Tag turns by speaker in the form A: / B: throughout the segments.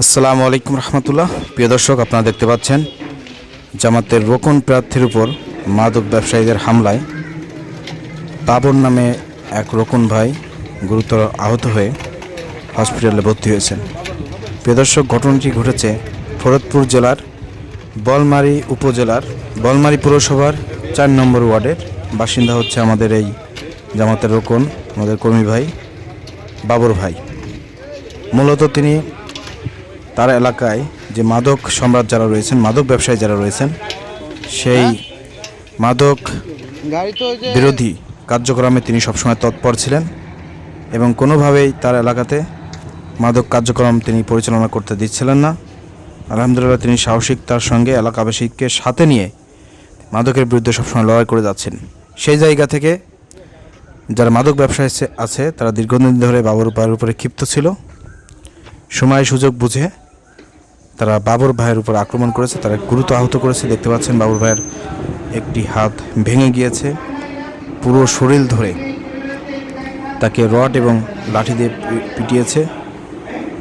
A: আসসালামু আলাইকুম রহমতুল্লাহ। প্রিয় দর্শক, আপনারা দেখতে পাচ্ছেন, জামাতের রোকন প্রার্থীর উপর মাদক ব্যবসায়ীদের হামলায় বাবর নামে এক রোকন ভাই গুরুতর আহত হয়ে হসপিটালে ভর্তি হয়েছেন। প্রিয় দর্শক, ঘটনাটি ঘটেছে ফরদপুর জেলার বলমারি উপজেলার বলমারি পৌরসভার চার নম্বর ওয়ার্ডের। বাসিন্দা হচ্ছে আমাদের এই জামাতের রোকন, আমাদের কর্মী ভাই বাবর ভাই। মূলত তিনি তার এলাকায় যে মাদক সম্রাট যারা রয়েছেন, মাদক ব্যবসায়ী যারা রয়েছেন, সেই মাদক বিরোধী কার্যক্রমে তিনি সবসময় তৎপর ছিলেন এবং কোনোভাবেই তার এলাকাতে মাদক কার্যক্রম তিনি পরিচালনা করতে দিচ্ছিলেন না। আলহামদুলিল্লাহ, তিনি সাহসিক তার সঙ্গে এলাকাবাসীকে সাথে নিয়ে মাদকের বিরুদ্ধে সবসময় লড়াই করে যাচ্ছেন। সেই জায়গা থেকে যারা মাদক ব্যবসায় আছে- তারা দীর্ঘদিন ধরে বাবুর ভাইয়ের উপরে ক্ষিপ্ত ছিল। সময় সুযোগ বুঝে তারা বাবর ভাইয়ের উপর আক্রমণ করেছে, তারা গুরুতর আহত করেছে, দেখতে পাচ্ছেন বাবর ভাইয়ের একটি হাত ভেঙে গিয়েছে পুরো শরীর ধরে। তাকে রড এবং লাঠি দিয়ে পিটিয়েছে।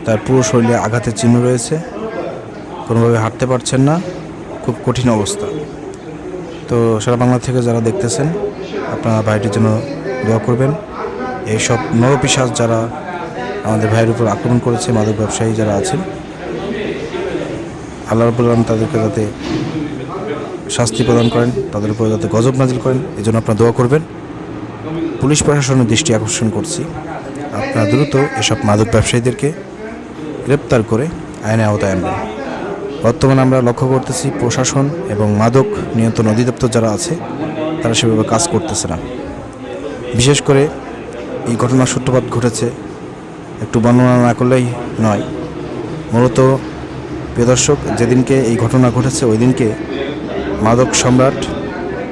A: তার পুরো শরীরে আঘাতের চিহ্ন রয়েছে। কোনোভাবে হাঁটতে পারছেন না। খুব কঠিন অবস্থা। তো সারা বাংলা থেকে যারা দেখতেছেন, আপনারা ভাইটির জন্য দোয়া করবেন। এইসব নরপিসাজ যারা আমাদের ভাইয়ের উপর আক্রমণ করেছে, মাদক ব্যবসায়ী যারা আছেন আল্লাহ রবুল আলম তাদেরকে যাতে শাস্তি প্রদান করেন, তাদের উপরে যাতে গজব নাজিল করেন এই জন্য আপনারা দোয়া করবেন। পুলিশ প্রশাসনের দৃষ্টি আকর্ষণ করছি। আপনারা দ্রুত এসব মাদক ব্যবসায়ীদেরকে গ্রেপ্তার করে আইনে আওতায় আনবেন। বর্তমানে আমরা লক্ষ্য করতেছি প্রশাসন এবং মাদক নিয়ন্ত্রণ অধিদপ্তর যারা আছে, তারা সেভাবে কাজ করতেছে না। বিশেষ করে এই ঘটনার সূত্রপাত ঘটেছে, একটু বর্ণনা না করলেই নয়। মূলত প্রিয় দর্শক, যেদিনকে এই ঘটনা ঘটেছে ওই দিনকে মাদক সম্রাট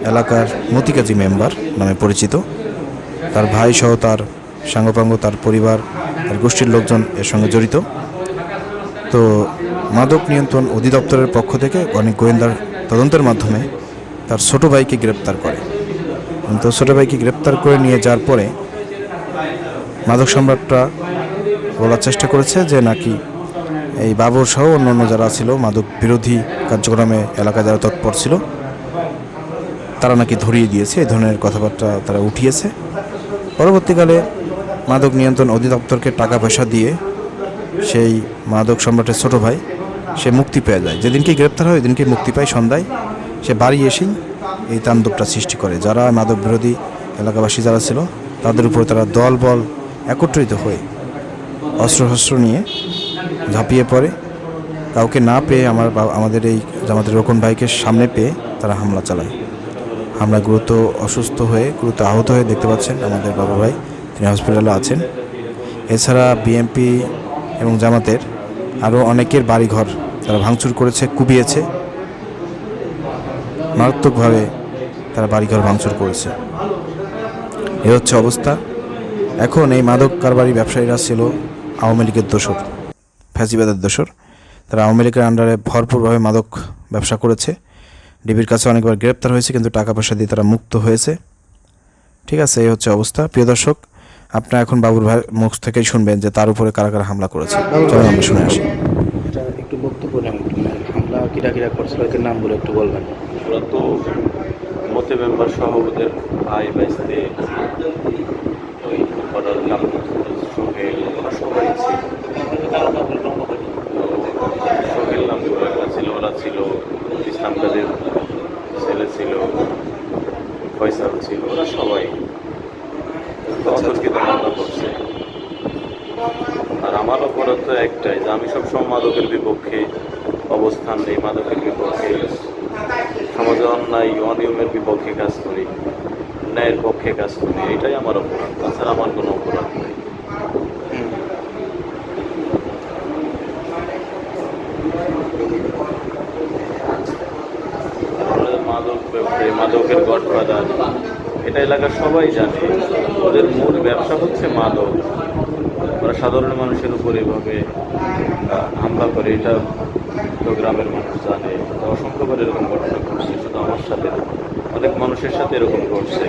A: এলাকার মতিকাজি মেম্বার নামে পরিচিত। তার ভাই সহ তার সাঙ্গপাঙ্গ, তার পরিবার, তার গোষ্ঠীর লোকজন এর সঙ্গে জড়িত। তো মাদক নিয়ন্ত্রণ অধিদপ্তরের পক্ষ থেকে অনেক গোয়েন্দার তদন্তের মাধ্যমে তার ছোট ভাইকে গ্রেপ্তার করে। তো ছোট ভাইকে গ্রেপ্তার করে নিয়ে যাওয়ার পরে মাদক সম্রাটরা বলার চেষ্টা করেছে যে নাকি এই বাবর সহ অন্যান্য যারা ছিল, মাদক বিরোধী কার্যক্রমে এলাকায় যারা তৎপর ছিল, তারা নাকি ধরিয়ে দিয়েছে এই ধরনের কথাবার্তা তারা উঠিয়েছে। পরবর্তীকালে মাদক নিয়ন্ত্রণ অধিদপ্তরকে টাকা পয়সা দিয়ে সেই মাদক সম্রাটের ছোট ভাই, সে মুক্তি পেয়ে যায়। যেদিনকে গ্রেপ্তার হয়, ওইদিনকে মুক্তি পায় সন্ধ্যায়। সে বাড়ি এসেই এই তাণ্ডবটা সৃষ্টি করে। যারা মাদক বিরোধী এলাকাবাসী যারা ছিল, তাদের উপরে তারা দল বল একত্রিত হয়ে অস্ত্র শস্ত্র নিয়ে ঝাঁপিয়ে পড়ে। কাউকে না পেয়ে আমার আমাদের এই আমাদের রোকন ভাইকে সামনে পেয়ে তারা হামলা চালায়। হামলা গুরুত্ব অসুস্থ হয়ে, গুরুত্ব আহত হয়ে দেখতে পাচ্ছেন আমাদের বাবা ভাই। তিনি হসপিটালে আছেন। এছাড়া বিএমপি এবং জামাতের আরও অনেকের বাড়িঘর তারা ভাঙচুর করেছে, কুবিয়েছে। মারাত্মকভাবে তারা বাড়িঘর ভাঙচুর করেছে। এ হচ্ছে অবস্থা। এখন এই মাদক কারবারি ব্যবসায়ীরা ছিল আওয়ামী লীগের দোসর ফ্যাসিবাদের দোসর তারা আওয়ামী লীগের আন্ডারে ভরপুরভাবে মাদক ব্যবসা করেছে। ডিবির কাছে অনেকবার গ্রেপ্তার হয়েছে কিন্তু টাকা পয়সা দিয়ে তারা মুক্ত হয়েছে। ঠিক আছে এই হচ্ছে অবস্থা। প্রিয় দর্শক আপনারা এখন বাবুর ভাই মুখ থেকেই শুনবেন যে তার উপরে কারা কারা হামলা করেছে। চলুন আমরা শুনে আসি।
B: একটু বক্তব্য নেন একটু হামলা কিরা কিরা করছিল এদের নামগুলো একটু বলবেন।
C: ওরা তো মতে মেম্বার সহ ওদের ভাই বাইসতে ওই ওরা নাম সোহেল ওরা সবাই ছিল তো সোহেল নাম করে একটা ছিল ওরা ছিল ইসলাম কাদের ছেলে ছিল ফয়সাল ছিল ওরা সবাই অতর্কিত মামলা করছে। আর আমার অপরাধ তো একটাই যে আমি সবসময় মাদকের বিপক্ষে অবস্থান নেই মাদকের বিপক্ষে। সমাজে অন্যায় অনিয়মের বিপক্ষে কাজ করি ন্যায়ের পক্ষে কাজ করি এটাই আমার অপরাধ। তাছাড়া আমার কোনো অপরাধ নেই আমরা মাদক ব্যবসায়ী মাদকের গডফাদার এটা এলাকার সবাই জানে। ওদের মূল ব্যবসা হচ্ছে মাদক। ওরা সাধারণ মানুষের উপর এভাবে হামলা করে, এটা তো গ্রামের মানুষ জানে। অসংখ্যবার এরকম ঘটনা ঘটছে, শুধু আমার সাথে অনেক মানুষের সাথে এরকম ঘটছে।